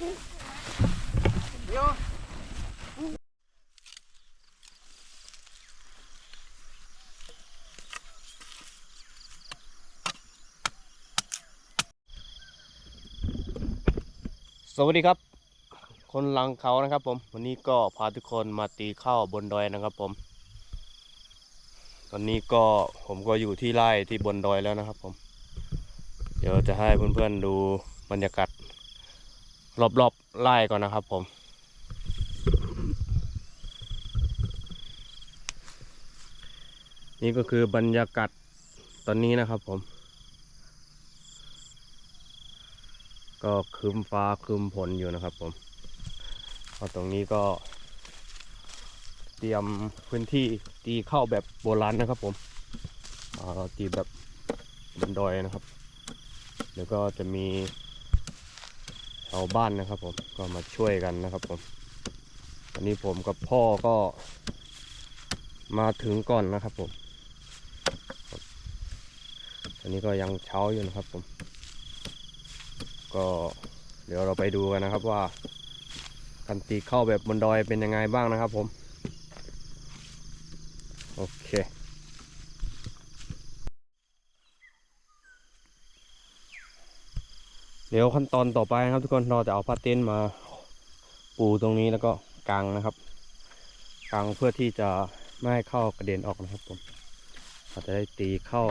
สวัสดีครับ คนหลังเขานะครับผม วันนี้ก็พาทุกคนมาตีข้าวบนดอยนะครับผม ตอนนี้ก็ผมก็อยู่ที่ไร่ที่บนดอยแล้วนะครับผม เดี๋ยวจะให้เพื่อนๆดูบรรยากาศ รอบๆไร่ก่อนนะครับผมนี่ก็คือบรรยากาศตอนนี้นะครับผม ก็ครึ้มฟ้าครึ้มฝนอยู่นะครับผมก็ตรงนี้ก็เตรียมพื้นที่ตีเข้าแบบโบราณนะครับผมอ่าตีแบบบนดอยนะครับ แล้วก็จะมี ชาวบ้านนะครับผมก็มาช่วยกันนะครับผมอันนี้ผมกับพ่อก็มาถึงก่อนนะครับผมอันนี้ก็ยังเช้าอยู่นะครับผม ก็เดี๋ยวเราไปดูกันนะครับว่าการตีเข้าแบบบนดอยเป็นยังไงบ้างนะครับผม โอเค เดี๋ยวขั้นตอนต่อไปนะครับทุกคนเราจะเอาผ้าเต็นท์มาปูตรงนี้แล้วก็กางนะครับกางเพื่อที่จะไม่ให้เข้ากระเด็นออกนะครับผมเราจะได้ตีเข้า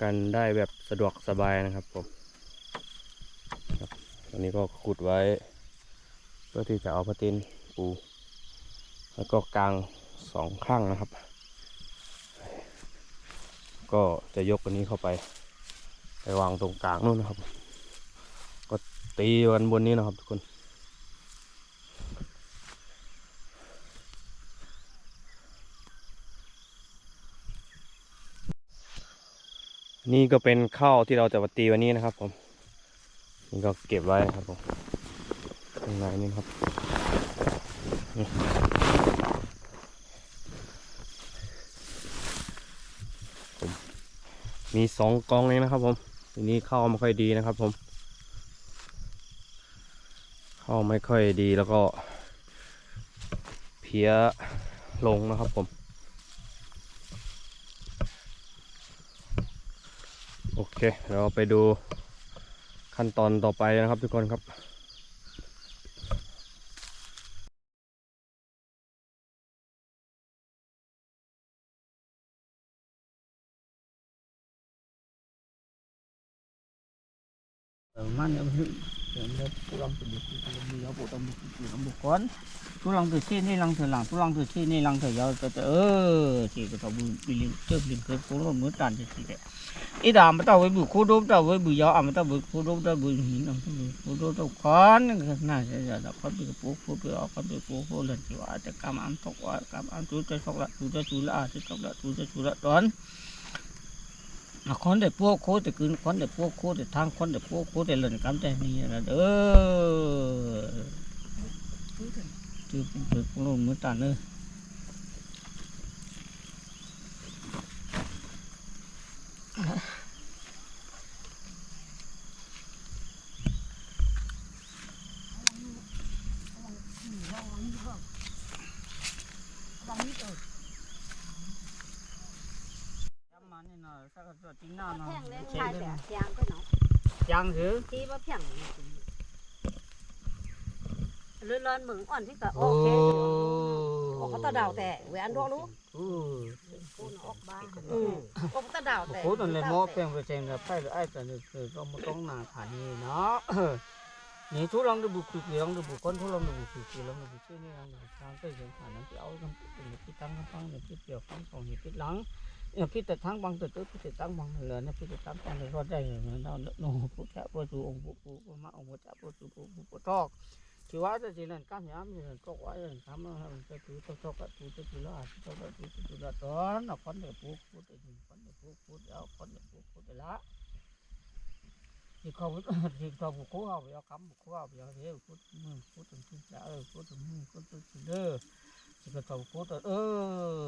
กันได้แบบสะดวกสบายนะครับผมตอนนี้ก็ขุดไว้ เพื่อที่จะเอาพลาตินปู แล้วก็กางสองข้างนะครับ ก็จะยกอันนี้เข้าไป ไปวางตรงกลางนู่นนะครับ ตีกันบนนี้นะครับทุกคน นี่ก็เป็นข้าวที่เราจะมาตีวันนี้นะครับผม นี่ก็เก็บไว้ครับผมข้างในนี่ครับมมีสองกองเลยนะครับผมทีนี้เข้าไม่ค่อยดีนะครับผม เข้าไม่ค่อยดีแล้วก็เพี้ยลงนะครับผม โอเค เราไปดูขั้นตอนต่อไปนะครับทุกคนครับ từ giờ bộ tâm từ năm bộ con pulang từ trên đây lăng từ lăng pulang từ trên đây lăng từ giờ từ từ ơ chỉ có tàu bị liên trước liên kết cố nó mới tràn chỉ đấy ít à mà tàu với bự khô đốm tàu với bự gió à mà tàu với khô đốm tàu với hình làm tàu với khô đốm tàu con này sẽ giờ tàu con bị phố phố bị ở con bị phố phố lần chỉ ở จะกำอันตกว่ากำอันจูจะชกละจูจะจูละจะชกละจูจะจูละตอน à con để pua khô thì cứ con để pua khô thì thang con để pua khô thì lần cắm tay này là đỡ chưa được cũng luôn mới tàn nữa mà nên là sao cái chính nào nó แพงเลย chế ขาย lên แต่ยางก็เนาะ giang thứ ที่ว่าแพงเลื่อนเลื่อนมึงอ่อนที่ก็โอเคออกก็ตะดาวแต่เวอันดอกรู้ ừ ออกบ้านอืมออกตะดาวแต่ cố tuần lên mò phèn về xem là phải là ai tuần được từ trong một con nào thả như nó nếu chú long được bục bục long được bục con chú long được bục bục long được bục trên này long được sang tới giờ thả nó kéo trong cái tăng cái tăng được cái kiểu không còn nhiều cái lắng เนี่ยพิจทั้งบังตึกพิจทั้งบังเหลือเนี่ยพิจทั้งบังเหลือรอดได้เนี่นเราโน้พุทธะพุทธองค์พุทธมาองค์พุทธะพุทธพุทธอกชีวะจะจีนั่นก้ามยามจีนันก็ว่าจีนันทำอะไรจะถือตอกตะถือตะถือละตอกถือตะถือละตอนนคนเดียพุทธพุทธเองคนเดียพุทธพุทธเอาคนเดียพุทธพุทธละที่เขาที่เขาบุกเขาไปเอาคำบุกเขาไปเอาเฮ้ยพุทธมึงพุทธมึงจะเออพุทธมึงพุทธมึงเด้อที่เขาบุกเข้เออ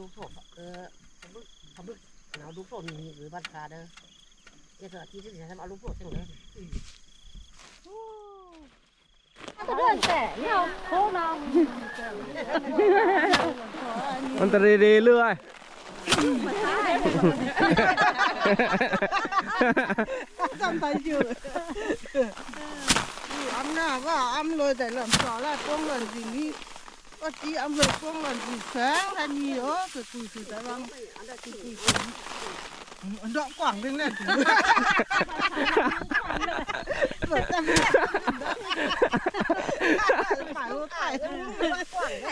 นะสมมาดูโผล่เออขบึกขบึกหนาวดูโผล่มีหรือบ้านคาเด้อเจ้าที่ที่จะทำเอาลูกโผล่จังเลยก็เดินแต่เนี่ยโค้งน้มันตะเรเรเรื่อย tâm phải chịu ก็ตีอำเภอป้งมันแสงทันีโอ้สุดสุดสุดแต่ว่าอันดอกกว่างเรื่องเล่นขายรถไถ่ขายกว่างไถ่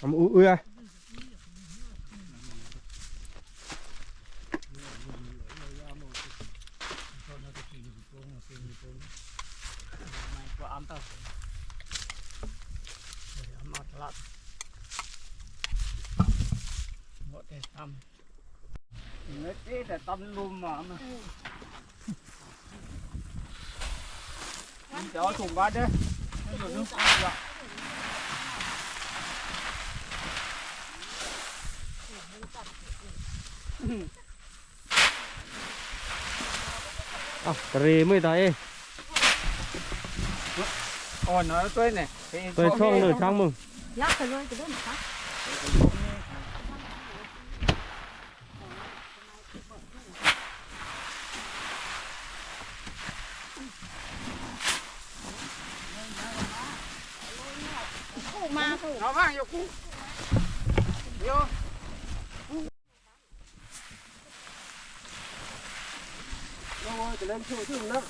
Ông ưa ưa Nó chết là tâm luôn mà mà Chó thùng bát đấy Nó rồi nước ăn rồi อ้าวตะเรไม่ได้เอ้ย còn nói tôi này thì ตัวช่ จะเล่นชูดื่มนะ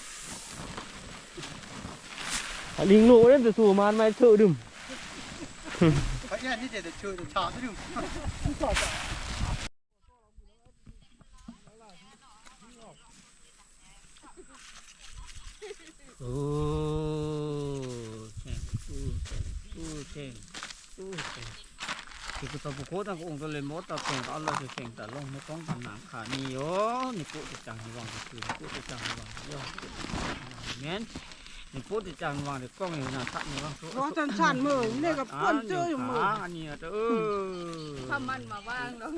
ลิงลูกนั่นจะสู่มานไม่เชื่อดึมพยานนี่เจะชื่อจะชาดึมโอ้แข่งอู้เข่งอู้เข่ง สิกตัวบุกตั้งองตัวเลยมดตัวเก่งเอาเลยเก่งแต่ลงไม่ต้องกำหนังขานี่โอ้นี่กูติจังหวังคือปุตติจังหวังเยอแมนนี่พูดติจังหวังเด็กกล้องอยู่นะทักนี่ว่าร้อนจันชันมือนี่กับเพื่อนเจออยู่มืออันนี้เออาว่างแล้ว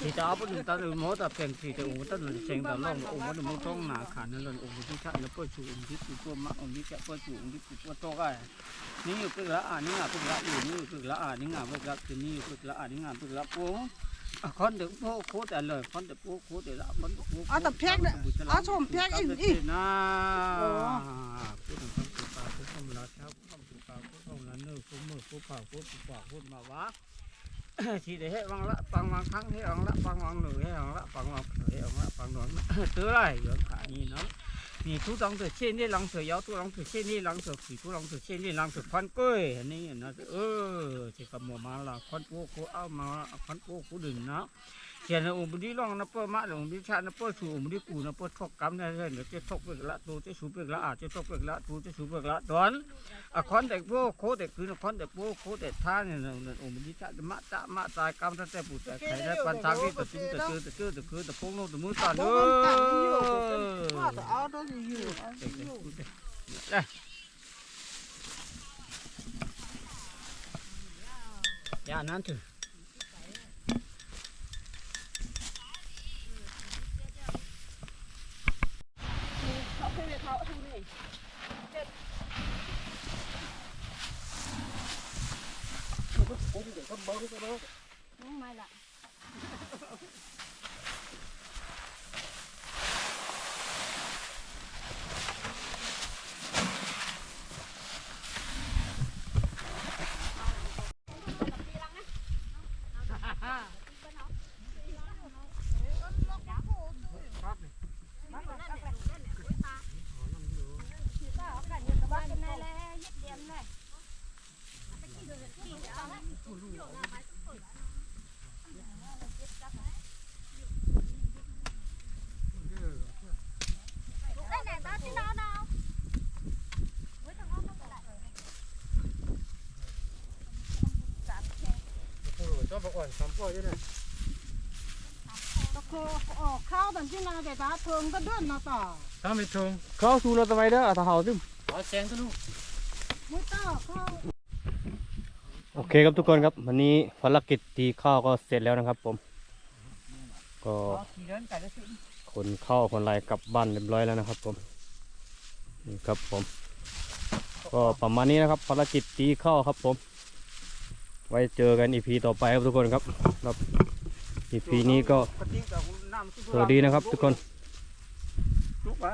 thì ta bắt được ta được mỗi tập tiền thì ta uống ta được xem ta long uống nó được mỗi trong nà khả năng là uống cái chắc nó bớt chủ uống cái chủ tua mắc uống cái chắc bớt chủ uống cái chủ tua to cái nếu như cái lá à nếu là cái lá gì nếu cái lá à nếu là cái lá thì nếu cái lá à nếu là cái lá phố à con được phố cố trả lời con được phố cố để lá con được phố À, tập phét đấy. À, xồm phét in ý. na cố đừng con cố pa cố không là sao cố không cố pa ผู้มือผู้เป่าผู้ผู้เป่าผู้มาวะทีเด้ให้วังละฟังวังครั้งให้วังละฟังวังหนึ่งให้วังละฟังวังเห้วังละฟังวังตัวไรอย่างขานี่เนาะนี่ทุลังเถื่อเช่นนี่ลังเถื่อยาวทุลังเถื่อเช่นนี่ลังเถื่อผีทุ่งลังเถื่อเช่นนี่ลังเถื่อควันกุ้ยอันนี้นะเออที่กำมัมาละควันกุ้ยกูเอามาควันกุ้ยกูดึงเนาะ เขียนอุบดีร่องนับเปอร์มาหลงดิชานับเปอร์สูอุบดีกูนับเปอร์ทกกำเนี่ยเลยเจะทกเปิกละตูจะสูเปิกละอาจจะทกเปิกละตูจะสูเปิกละดอนอคอนแต่โบโคแต่คืนอคอนแต่โบโคแต่ท่าเนี่ยนั่นอุบดีชาจะมาจะมาตายกำตั้งแต่ปู่แต่ไข่ได้ปันทางที่ตะตุ้มตะเจือตะเจือตะเกือตะพงลงตะมือตาเนื้ออย่านั้นถือ เด็กก็บ้องก็บ้องน้อไม่ละ cho bà quản sắm phôi chứ này ตะโกออกข้าวแต่ที่นาแต่ตาเทิงก็เดินมาต่อ sao mày thường เข้าสู่นาตะไมเด้ออาตาเฮาซึม có chén thôi luôn ไม่ต้อข้าวโอเคครับทุกคนครับ วันนี้ภารกิจตีข้าวก็เสร็จแล้วนะครับ ผม ก็ có thì đến cái đó sự ขนข้าวขนอะไรกลับบ้านเรียบร้อยแล้วนะครับ ผมนี่ครับผม ก็ประมาณนี้นะครับภารกิจตีข้าวครับผม ไว้เจอกันอีพีต่อไปครับทุกคนครับครับอีพีนี้ก็ cái tiếng cả nam สวัสดีนะครับทุกคน lúc á